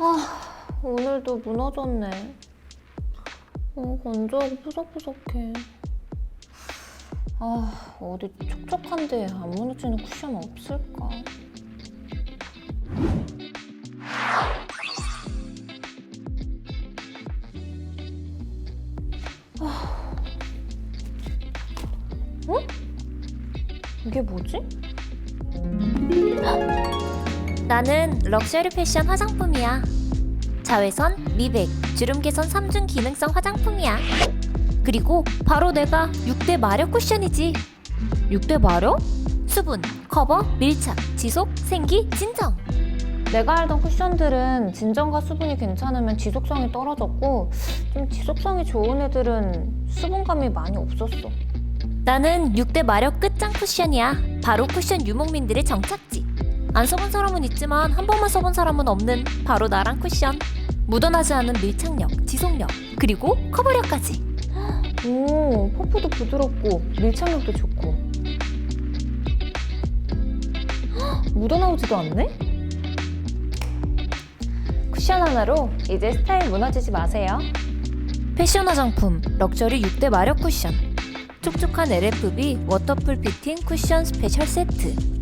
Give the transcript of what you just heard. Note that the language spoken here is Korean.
아, 오늘도 무너졌네. 어, 건조하고 푸석푸석해. 아, 어디 촉촉한데 안 무너지는 쿠션 없을까? 아. 어? 이게 뭐지? 나는 럭셔리 패션 화장품이야. 자외선, 미백, 주름 개선 3중 기능성 화장품이야. 그리고 바로 내가 6대 마력 쿠션이지. 6대 마력? 수분, 커버, 밀착, 지속, 생기, 진정. 내가 알던 쿠션들은 진정과 수분이 괜찮으면 지속성이 떨어졌고 좀 지속성이 좋은 애들은 수분감이 많이 없었어. 나는 6대 마력 끝장 쿠션이야. 바로 쿠션 유목민들의 정착지. 안 써본 사람은 있지만 한 번만 써본 사람은 없는 바로 나랑 쿠션. 묻어나지 않은 밀착력, 지속력, 그리고 커버력까지. 오, 퍼프도 부드럽고 밀착력도 좋고. 헉, 묻어나오지도 않네? 쿠션 하나로 이제 스타일 무너지지 마세요. 패션 화장품 럭셔리 6대 마력 쿠션 촉촉한 LFB 워터풀 피팅 쿠션 스페셜 세트